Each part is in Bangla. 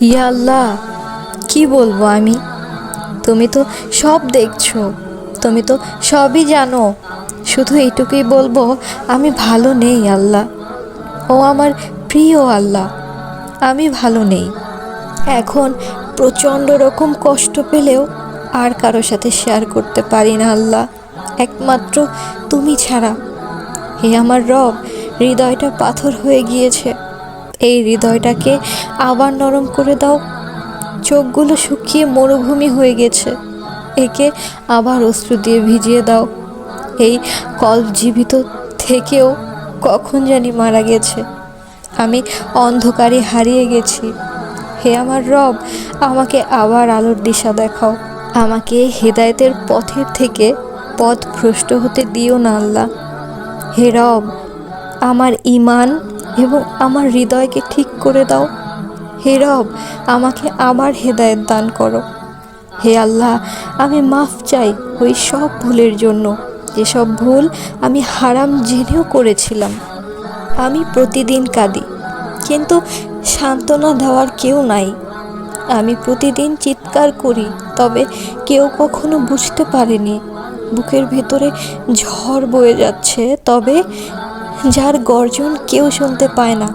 ইয়া আল্লাহ, কি বলব আমি? তুমি তো সব দেখছ, তুমি তো সবই জানো। শুধু এইটুকুই বলব, আমি ভালো নেই আল্লাহ। ও আমার প্রিয় আল্লাহ, আমি ভালো নেই। এখন প্রচণ্ড রকম কষ্ট পেলেও আর কারও সাথে শেয়ার করতে পারি না আল্লাহ। একমাত্র তুমি ছাড়া। হে আমার রব, হৃদয়টা পাথর হয়ে গিয়েছে। এই হৃদয়টাকে আবার নরম করে দাও। চোখগুলো শুকিয়ে মরুভূমি হয়ে গেছে। একে আবার অশ্রু দিয়ে ভিজিয়ে দাও। এই কল্প জীবিত থেকেও কখন জানি মারা গেছে। আমি অন্ধকারে হারিয়ে গেছি। হে আমার রব, আমাকে আবার আলোর দিশা দেখাও। আমাকে হেদায়েতের পথের থেকে পথ ভ্রষ্ট হতে দিও না আল্লাহ। হে রব, আমার ইমান এবং আমার হৃদয়কে ঠিক করে দাও। হে রব, আমাকে আবার হেদায়েত দান করো। হে আল্লাহ, আমি মাফ চাই ওই সব ভুলের জন্য। যেসব ভুল আমি হারাম জেনেও করেছিলাম, আমি প্রতিদিন কাঁদি। কিন্তু সান্ত্বনা দেওয়ার কেউ নাই। আমি প্রতিদিন চিৎকার করি, তবে কেউ কখনো বুঝতে পারেনি। বুকের ভেতরে ঝড় বয়ে যাচ্ছে, তবে যার গর্জন কেউ শুনতে পায় না।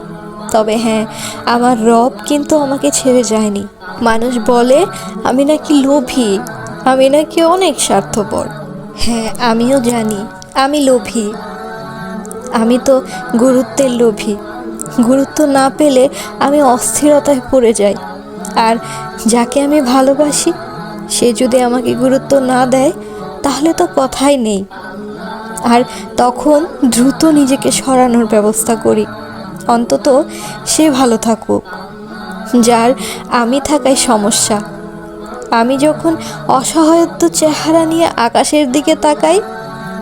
তবে হ্যাঁ আমার রব কিন্তু আমাকে ছেড়ে যায়নি। মানুষ বলে, আমি নাকি লোভী, আমি নাকি অনেক স্বার্থপর। হ্যাঁ আমিও জানি, আমি লোভী। আমি তো গুরুত্বের লোভী। গুরুত্ব না পেলে আমি অস্থিরতায় পড়ে যাই। আর যাকে আমি ভালোবাসি, সে যদি আমাকে গুরুত্ব না দেয়, তাহলে তো কথাই নেই। আর তখন দ্রুত নিজেকে সরানোর ব্যবস্থা করি। অন্তত সে ভালো থাকুক, যার আমি থাকাই সমস্যা। আমি যখন অসহায়ত্ব চেহারা নিয়ে আকাশের দিকে তাকাই,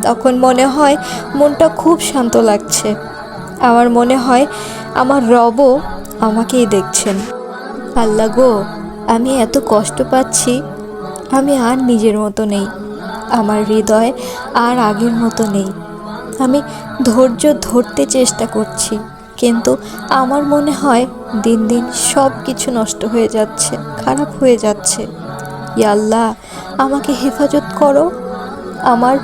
তখন মনে হয় মনটা খুব শান্ত লাগছে। আমার মনে হয় আমার রবও আমাকেই দেখছেন। আল্লাহ গো, আমি এত কষ্ট পাচ্ছি, আমি আর নিজের মতো নেই। আমার হৃদয় আর আগের মতো নেই। আমি ধৈর্য ধরতে চেষ্টা করছি, কিন্তু আমার মনে হয় দিন দিন সব কিছু নষ্ট হয়ে যাচ্ছে, খারাপ হয়ে যাচ্ছে। ইয়াল্লাহ আমাকে হেফাজত করো। আমার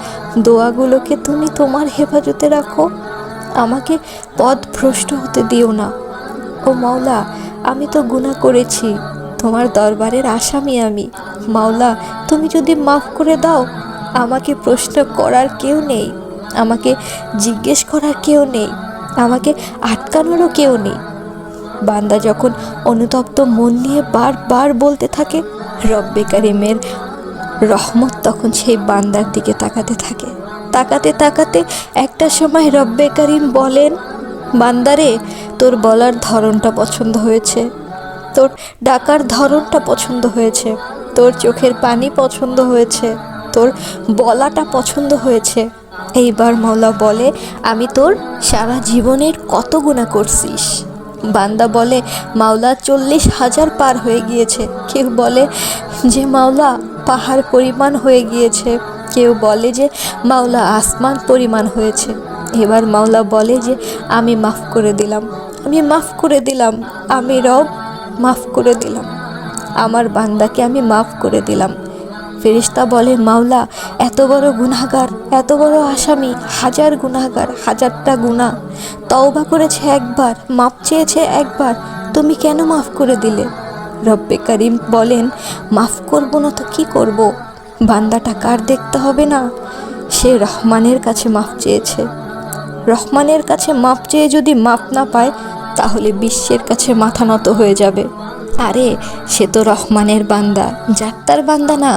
দোয়াগুলোকে তুমি তোমার হেফাজতে রাখো। আমাকে পথ ভ্রষ্ট হতে দিও না। ও মাওলা, আমি তো গুনাহ করেছি, তোমার দরবারের আসামি আমি। মাওলা, তুমি যদি মাফ করে দাও আমাকে প্রশ্ন করার কেউ নেই, আমাকে জিজ্ঞেস করার কেউ নেই, আমাকে আটকানোরও কেউ নেই। বান্দা যখন অনুতপ্ত মন নিয়ে বারবার বলতে থাকে, রব্বে কারিমের রহমত তখন সেই বান্দার দিকে তাকাতে থাকে। তাকাতে তাকাতে একটা সময় রব্বে কারিম বলেন, বান্দারে, তোর বলার ধরনটা পছন্দ হয়েছে, তোর ডাকার ধরনটা পছন্দ হয়েছে, তোর চোখের পানি পছন্দ হয়েছে তোর বলাটা পছন্দ হয়েছে। এইবার মাওলা বলে, আমি তোর সারা জীবনের কত গুণা করছিস? বান্দা বলে, মাওলা চল্লিশ হাজার পার হয়ে গিয়েছে। কেউ বলে, যে মাওলা পাহাড় পরিমাণ হয়ে গিয়েছে। কেউ বলে যে, মাওলা আসমান পরিমাণ হয়েছে। এবার মাওলা বলে যে, আমি মাফ করে দিলাম। আমি মাফ করে দিলাম। আমি রব, মাফ করে দিলাম। আমার বান্দাকে আমি মাফ করে দিলাম। ফেরিস্তা বলে, মাওলা, এত বড় গুনাহগার, এত বড় আসামি, হাজার গুনাহগার, হাজারটা গুনাহ। তওবা করেছে একবার, মাপ চেয়েছে একবার, তুমি কেন মাফ করে দিলে? রব্বে করিম বলেন, মাফ করব না তো কি করব? বান্দাটা কার দেখতে হবে না? সে রহমানের কাছে মাফ চেয়েছে। রহমানের কাছে মাপ চেয়ে যদি মাপ না পায়, তাহলে বিশ্বের কাছে মাথা নত হয়ে যাবে। আরে, সে তো রহমানের বান্দা যাত্তার বান্দা না।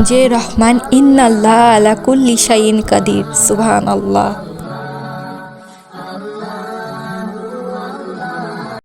যে রহমান ইন্নাল্লাহ আলা কুল্লি শাইন কাদির সুবহান আল্লাহ